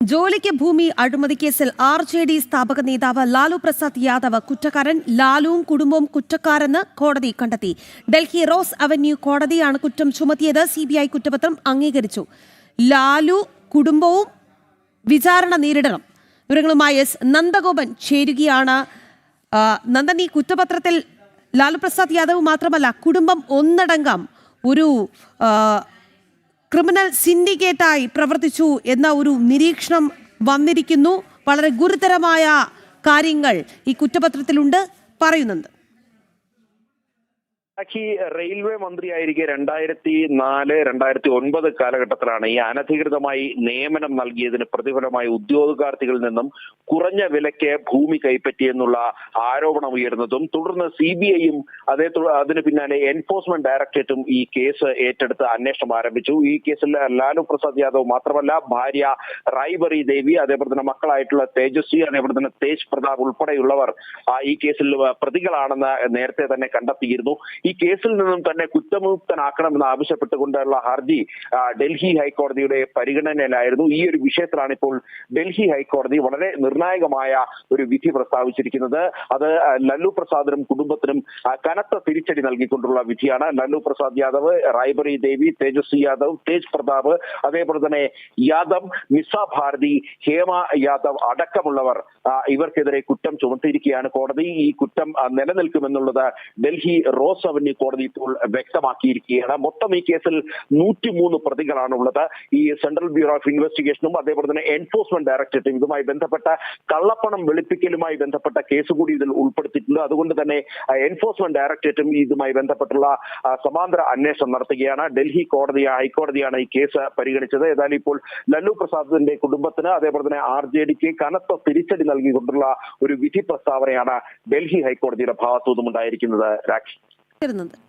ജോലിക്ക് ഭൂമി അഴിമതി കേസിൽ ആർ ജെ ഡി സ്ഥാപക നേതാവ് ലാലു പ്രസാദ് യാദവ് കുറ്റക്കാരൻ ലാലുവും കുടുംബവും കുറ്റക്കാരെന്ന് കോടതി കണ്ടെത്തി. ഡൽഹി റോസ് അവന്യൂ കോടതിയാണ് കുറ്റം ചുമത്തിയത് സി ബി ഐ കുറ്റപത്രം അംഗീകരിച്ചു. ലാലു കുടുംബവും വിചാരണ നേരിടണം. വിവരങ്ങളുമായി എസ് നന്ദഗോപൻ ചേരുകയാണ്. നന്ദൻ ഈ കുറ്റപത്രത്തിൽ ലാലു പ്രസാദ് യാദവ് മാത്രമല്ല കുടുംബം ഒന്നടങ്കം ഒരു ക്രിമിനൽ സിൻഡിക്കേറ്റായി പ്രവർത്തിച്ചു എന്ന ഒരു നിരീക്ഷണം വന്നിരിക്കുന്നു. വളരെ ഗുരുതരമായ കാര്യങ്ങൾ ഈ കുറ്റപത്രത്തിലുണ്ട്. പറയുന്നുണ്ട്. ഈ റെയിൽവേ മന്ത്രിയായിരിക്കെ രണ്ടായിരത്തി നാല് രണ്ടായിരത്തി ഒൻപത് കാലഘട്ടത്തിലാണ് ഈ അനധികൃതമായി നിയമനം നൽകിയതിന് പ്രതിഫലമായി ഉദ്യോഗാർത്ഥികളിൽ നിന്നും കുറഞ്ഞ വിലയ്ക്ക് ഭൂമി കൈപ്പറ്റിയെന്നുള്ള ആരോപണം ഉയർന്നതും തുടർന്ന് സി ബി ഐയും അതേ അതിന് പിന്നാലെ എൻഫോഴ്സ്മെന്റ് ഡയറക്ടറേറ്റും ഈ കേസ് ഏറ്റെടുത്ത് അന്വേഷണം ആരംഭിച്ചു. ഈ കേസിൽ ലാലു പ്രസാദ് യാദവ് മാത്രമല്ല ഭാര്യ റായ്ബറി ദേവി അതേപോലെ തന്നെ മക്കളായിട്ടുള്ള തേജസ്വി അതേപോലെ തന്നെ തേജ് പ്രതാപ് ഉൾപ്പെടെയുള്ളവർ ഈ കേസിൽ പ്രതികളാണെന്ന് നേരത്തെ തന്നെ കണ്ടെത്തിയിരുന്നു. ഈ കേസിൽ നിന്നും തന്നെ കുറ്റമുക്തനാക്കണമെന്ന് ആവശ്യപ്പെട്ടുകൊണ്ടുള്ള ഹർജി ഡൽഹി ഹൈക്കോടതിയുടെ പരിഗണനയിലായിരുന്നു. ഈ ഒരു വിഷയത്തിലാണ് ഇപ്പോൾ ഡൽഹി ഹൈക്കോടതി വളരെ നിർണായകമായ ഒരു വിധി പ്രസ്താവിച്ചിരിക്കുന്നത്. അത് ലല്ലു പ്രസാദിനും കുടുംബത്തിനും കനത്ത തിരിച്ചടി നൽകിക്കൊണ്ടുള്ള വിധിയാണ്. ലല്ലു പ്രസാദ് യാദവ് റായ്ബറി ദേവി തേജസ്വി യാദവ് തേജ് പ്രതാപ് അതേപോലെ തന്നെ യാദവ് മിസ ഭാരതി ഹേമ യാദവ് അടക്കമുള്ളവർ ഇവർക്കെതിരെ കുറ്റം ചുമത്തിയിരിക്കുകയാണ് കോടതി. ഈ കുറ്റം നിലനിൽക്കുമെന്നുള്ളത് ഡൽഹി റോസ് അവന്യൂ കോടതി ഇപ്പോൾ വ്യക്തമാക്കിയിരിക്കുകയാണ്. മൊത്തം ഈ കേസിൽ നൂറ്റിമൂന്ന് പ്രതികളാണ് ഉള്ളത് ഈ സെൻട്രൽ ബ്യൂറോ ഓഫ് ഇൻവെസ്റ്റിഗേഷനും അതേപോലെ തന്നെ എൻഫോഴ്സ്മെന്റ് ഡയറക്ടറേറ്റും ഇതുമായി ബന്ധപ്പെട്ട കള്ളപ്പണം വെളുപ്പിക്കലുമായി ബന്ധപ്പെട്ട കേസ് കൂടി ഇതിൽ ഉൾപ്പെടുത്തിയിട്ടുണ്ട്. അതുകൊണ്ട് തന്നെ എൻഫോഴ്സ്മെന്റ് ഡയറക്ടറേറ്റും ഇതുമായി ബന്ധപ്പെട്ടുള്ള സമാന്തര അന്വേഷണം നടത്തുകയാണ്. ഡൽഹി കോടതി ഹൈക്കോടതിയാണ് ഈ കേസ് പരിഗണിച്ചത്. ഏതായാലും ഇപ്പോൾ ലല്ലു പ്രസാദിന്റെ കുടുംബത്തിന് അതേപോലെ തന്നെ ആർ ജെ ഡിക്ക് കനത്ത തിരിച്ചടി നൽകിക്കൊണ്ടുള്ള ഒരു വിധി പ്രസ്താവനയാണ് ഡൽഹി ഹൈക്കോടതിയുടെ ഭാഗത്തു ഉണ്ടായിരിക്കുന്നത് രാക്ഷി. hoşçakalın.